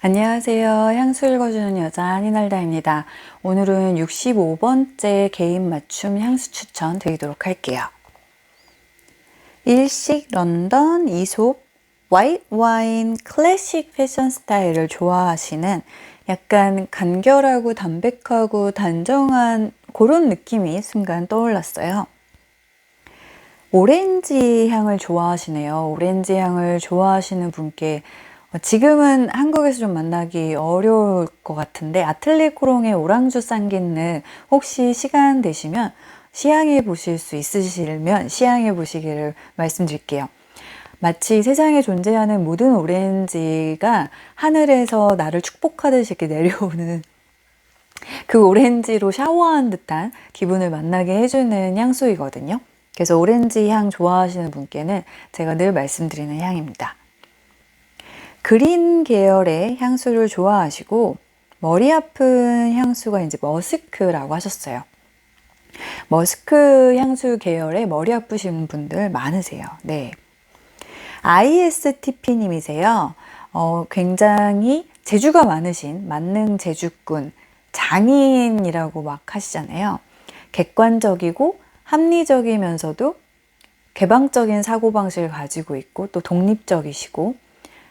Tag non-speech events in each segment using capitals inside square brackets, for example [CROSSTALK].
안녕하세요. 향수 읽어주는 여자 한이날다입니다. 오늘은 65번째 개인 맞춤 향수 추천 드리도록 할게요. 일식 런던 이솝 화이트 와인 클래식 패션 스타일을 좋아하시는 약간 간결하고 담백하고 단정한 그런 느낌이 순간 떠올랐어요. 오렌지 향을 좋아하시네요. 오렌지 향을 좋아하시는 분께 지금은 한국에서 좀 만나기 어려울 것 같은데 아틀리 코롱의 오랑주 쌍기는 혹시 시간 되시면 시향해 보실 수 있으시면 시향해 보시기를 말씀드릴게요. 마치 세상에 존재하는 모든 오렌지가 하늘에서 나를 축복하듯이 이렇게 내려오는 그 오렌지로 샤워한 듯한 기분을 만나게 해주는 향수이거든요. 그래서 오렌지 향 좋아하시는 분께는 제가 늘 말씀드리는 향입니다. 그린 계열의 향수를 좋아하시고 머리 아픈 향수가 이제 머스크라고 하셨어요. 머스크 향수 계열의 머리 아프신 분들 많으세요. 네. ISTP님이세요. 어, 굉장히 재주가 많으신 만능 재주꾼, 장인이라고 막 하시잖아요. 객관적이고 합리적이면서도 개방적인 사고방식을 가지고 있고 또 독립적이시고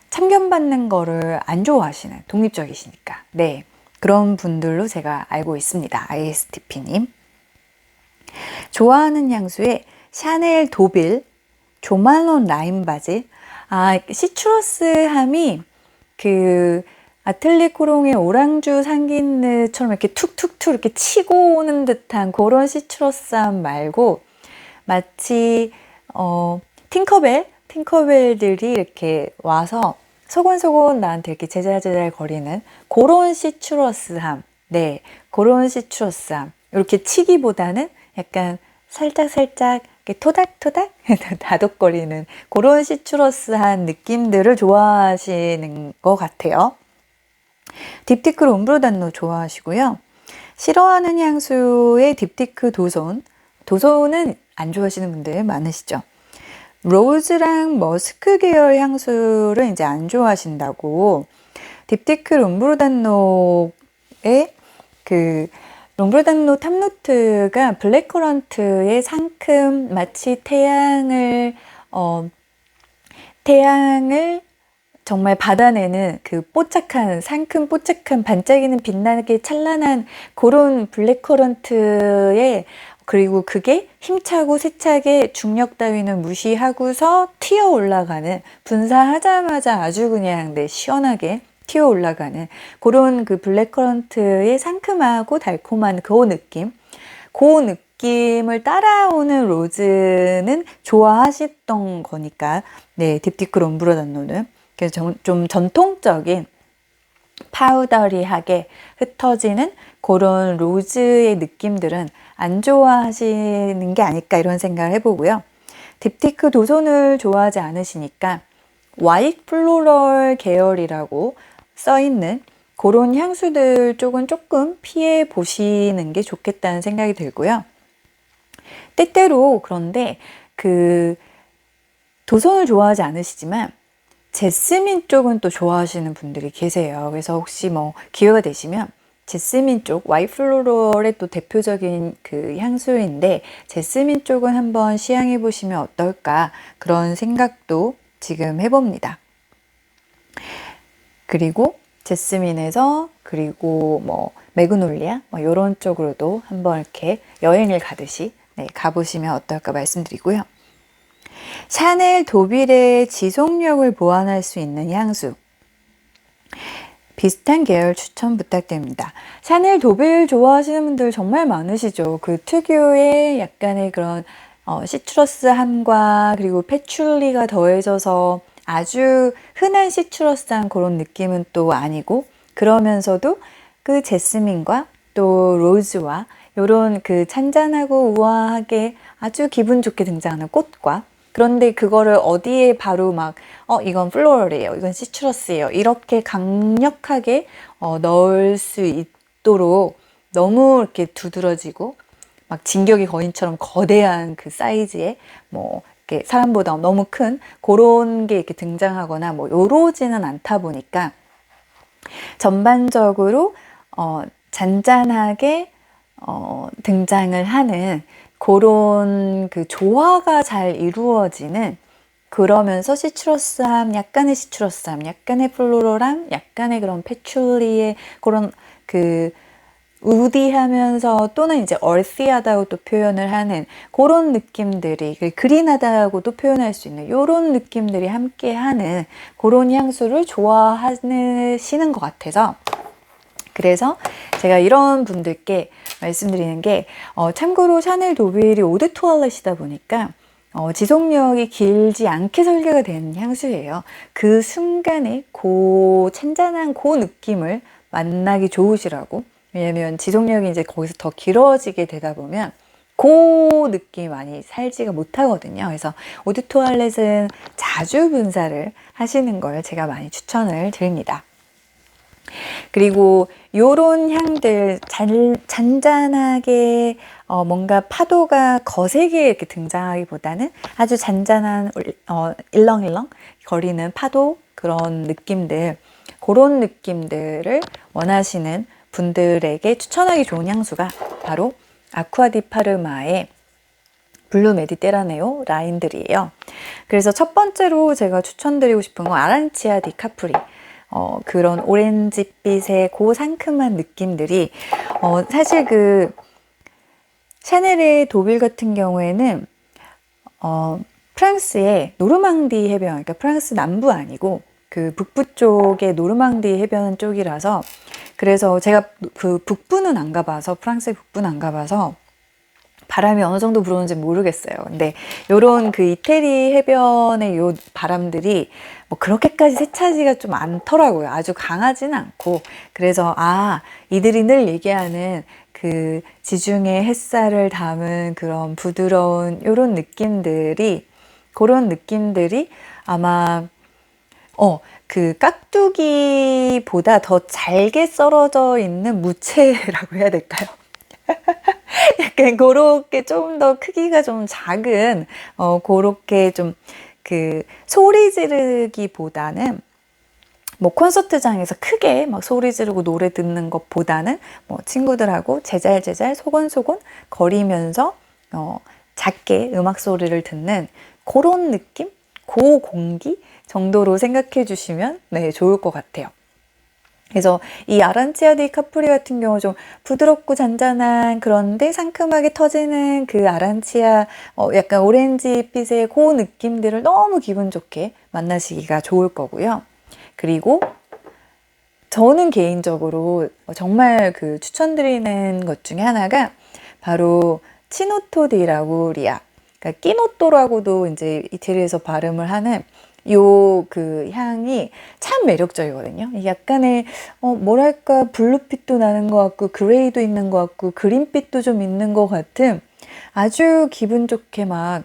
참견받는 거를 안 좋아하시는 독립적이시니까. 네. 그런 분들로 제가 알고 있습니다. ISTP님. 좋아하는 향수에 샤넬 도빌 조말론 라임 바질. 아 시트러스함이 그 아틀리 코롱의 오랑주 상긴느처럼 이렇게 툭툭툭 이렇게 치고 오는 듯한 그런 시트러스함 말고 마치 어 팅커벨 팅커벨들이 이렇게 와서 소곤소곤 나한테 이렇게 제잘제잘 거리는 그런 시트러스함 네 그런 시트러스함 이렇게 치기보다는 약간 살짝살짝 토닥토닥 [LAUGHS] 다독거리는 그런 시트러스한 느낌들을 좋아하시는 것 같아요. 딥티크 롬브로단노 좋아하시고요. 싫어하는 향수의 딥티크 도손. 도손은 안 좋아하시는 분들 많으시죠. 로즈랑 머스크 계열 향수를 이제 안 좋아하신다고 딥티크 롬브로단노의 그 롱브로단노 탑노트가 블랙커런트의 상큼 마치 태양을 어 태양을 정말 받아내는 그 뽀짝한 상큼 뽀짝한 반짝이는 빛나게 찬란한 그런 블랙커런트의 그리고 그게 힘차고 세차게 중력 따위는 무시하고서 튀어 올라가는 분사하자마자 아주 그냥 네, 시원하게 튀어 올라가는 그런 그 블랙커런트의 상큼하고 달콤한 그 느낌. 그 느낌을 따라오는 로즈는 좋아하셨던 거니까 네 딥티크 롬브로단노는. 그래서 좀 전통적인 파우더리하게 흩어지는 그런 로즈의 느낌들은 안 좋아하시는 게 아닐까 이런 생각을 해보고요. 딥티크 도손을 좋아하지 않으시니까 와이트 플로럴 계열이라고 써 있는 그런 향수들 쪽은 조금 피해 보시는 게 좋겠다는 생각이 들고요. 때때로 그런데 그 도선을 좋아하지 않으시지만 제스민 쪽은 또 좋아하시는 분들이 계세요. 그래서 혹시 뭐 기회가 되시면 제스민 쪽, 와이플로럴의 또 대표적인 그 향수인데 제스민 쪽은 한번 시향해 보시면 어떨까 그런 생각도 지금 해봅니다. 그리고 제스민에서 그리고 뭐 메그놀리아 뭐 이런 쪽으로도 한번 이렇게 여행을 가듯이 네, 가보시면 어떨까 말씀드리고요. 샤넬 도빌의 지속력을 보완할 수 있는 향수 비슷한 계열 추천 부탁드립니다. 샤넬 도빌 좋아하시는 분들 정말 많으시죠. 그 특유의 약간의 그런 어, 시트러스함과 그리고 패출리가 더해져서 아주 흔한 시트러스한 그런 느낌은 또 아니고 그러면서도 그 제스민과 또 로즈와 이런 그 찬잔하고 우아하게 아주 기분 좋게 등장하는 꽃과 그런데 그거를 어디에 바로 막, 어, 이건 플로럴이에요. 이건 시트러스예요. 이렇게 강력하게 어, 넣을 수 있도록 너무 이렇게 두드러지고 막 진격의 거인처럼 거대한 그 사이즈의 뭐 이렇게 사람보다 너무 큰 그런 게 이렇게 등장하거나 뭐 요러지는 않다 보니까 전반적으로 어, 잔잔하게 어, 등장을 하는 그런 그 조화가 잘 이루어지는 그러면서 시트러스함, 약간의 시트러스함, 약간의 플로럴함, 약간의 그런 패출리의 그런 그 우디하면서 또는 이제 얼시하다고 또 표현을 하는 그런 느낌들이 그 그린하다고도 표현할 수 있는 이런 느낌들이 함께하는 그런 향수를 좋아하시는 것 같아서 그래서 제가 이런 분들께 말씀드리는 게 어, 참고로 샤넬 도빌이 오드 투얼렛이다 보니까 어, 지속력이 길지 않게 설계가 된 향수예요. 그 순간에 고 찬잔한 고 느낌을 만나기 좋으시라고. 왜냐면 지속력이 이제 거기서 더 길어지게 되다 보면 고 느낌 많이 살지가 못하거든요. 그래서 오드 투알렛은 자주 분사를 하시는 걸 제가 많이 추천을 드립니다. 그리고 요런 향들 잔, 잔잔하게 어, 뭔가 파도가 거세게 이렇게 등장하기보다는 아주 잔잔한 어, 일렁일렁 거리는 파도 그런 느낌들 그런 느낌들을 원하시는 분들에게 추천하기 좋은 향수가 바로 아쿠아디 파르마의 블루 메디테라네오 라인들이에요. 그래서 첫 번째로 제가 추천드리고 싶은 건 아란치아 디 카프리. 어, 그런 오렌지빛의 고 상큼한 느낌들이 어, 사실 그 샤넬의 도빌 같은 경우에는 어, 프랑스의 노르망디 해변, 그러니까 프랑스 남부 아니고 그 북부 쪽의 노르망디 해변 쪽이라서 그래서 제가 그 북부는 안 가봐서 프랑스의 북부는 안 가봐서 바람이 어느 정도 불어오는지 모르겠어요. 근데 요런 그 이태리 해변의 요 바람들이 뭐 그렇게까지 세차지가 좀 않더라고요. 아주 강하진 않고. 그래서 아, 이들이 늘 얘기하는 그 지중해 햇살을 담은 그런 부드러운 요런 느낌들이 그런 느낌들이 아마 어, 그 깍두기보다 더 잘게 썰어져 있는 무채라고 해야 될까요? 약간 그렇게 좀 더 크기가 좀 작은 어 그렇게 좀 그 소리 지르기보다는 뭐 콘서트장에서 크게 막 소리 지르고 노래 듣는 것보다는 뭐 친구들하고 제잘제잘 소곤소곤 거리면서 어 작게 음악 소리를 듣는 그런 느낌, 고 공기 정도로 생각해 주시면 네 좋을 것 같아요. 그래서 이 아란치아 디 카프리 같은 경우 좀 부드럽고 잔잔한 그런데 상큼하게 터지는 그 아란치아 어 약간 오렌지빛의 그 느낌들을 너무 기분 좋게 만나시기가 좋을 거고요. 그리고 저는 개인적으로 정말 그 추천드리는 것 중에 하나가 바로 치노토 디 라구리아 그러니까 끼노또라고도 이제 이태리에서 발음을 하는 요 그 향이 참 매력적이거든요. 약간의 어 뭐랄까 블루빛도 나는 것 같고 그레이도 있는 것 같고 그린빛도 좀 있는 것 같은 아주 기분 좋게 막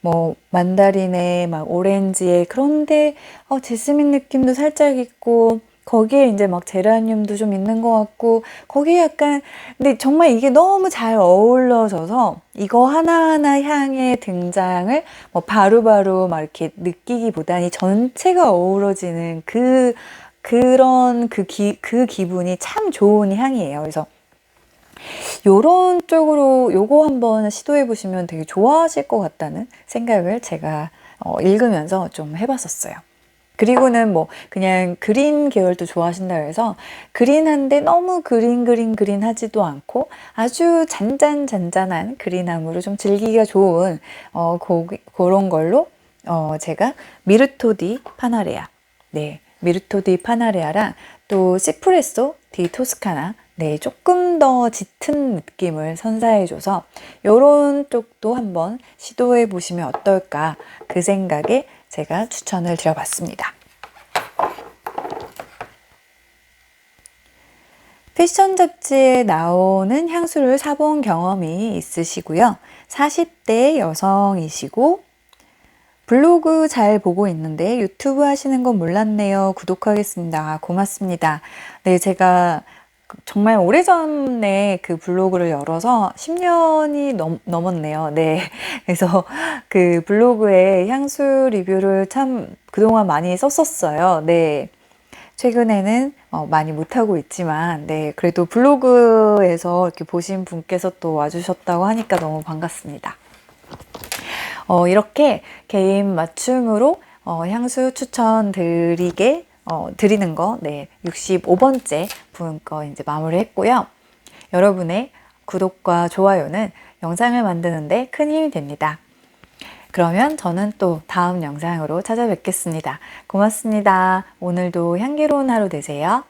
뭐 만다린에 막 오렌지에 그런데 어 제스민 느낌도 살짝 있고 거기에 이제 막 제라늄도 좀 있는 것 같고 거기에 약간 근데 정말 이게 너무 잘 어울러져서 이거 하나하나 향의 등장을 뭐 바로바로 막 이렇게 느끼기보다는 전체가 어우러지는 그 그런 그, 기, 그 기분이 참 좋은 향이에요. 그래서 요런 쪽으로 요거 한번 시도해 보시면 되게 좋아하실 것 같다는 생각을 제가 어, 읽으면서 좀 해봤었어요. 그리고는 뭐 그냥 그린 계열도 좋아하신다 그래서 그린한데 너무 그린 그린 그린 하지도 않고 아주 잔잔 잔잔한 그린함으로 좀 즐기기가 좋은 어 고, 그런 걸로 어 제가 미르토디 파나레아. 네 미르토디 파나레아랑 또 시프레소 디 토스카나 네, 조금 더 짙은 느낌을 선사해줘서 이런 쪽도 한번 시도해 보시면 어떨까 그 생각에 제가 추천을 드려봤습니다. 패션 잡지에 나오는 향수를 사본 경험이 있으시고요. 40대 여성이시고 블로그 잘 보고 있는데 유튜브 하시는 건 몰랐네요. 구독하겠습니다. 고맙습니다. 네, 제가 정말 오래전에 그 블로그를 열어서 10년이 넘, 넘었네요. 네. 그래서 그 블로그에 향수 리뷰를 참 그동안 많이 썼었어요. 네. 최근에는 어, 많이 못하고 있지만, 네, 그래도 블로그에서 이렇게 보신 분께서 또 와주셨다고 하니까 너무 반갑습니다. 어, 이렇게 개인 맞춤으로 어, 향수 추천 드리게 어, 드리는 거, 네, 65번째 분 거 이제 마무리 했고요. 여러분의 구독과 좋아요는 영상을 만드는데 큰 힘이 됩니다. 그러면 저는 또 다음 영상으로 찾아뵙겠습니다. 고맙습니다. 오늘도 향기로운 하루 되세요.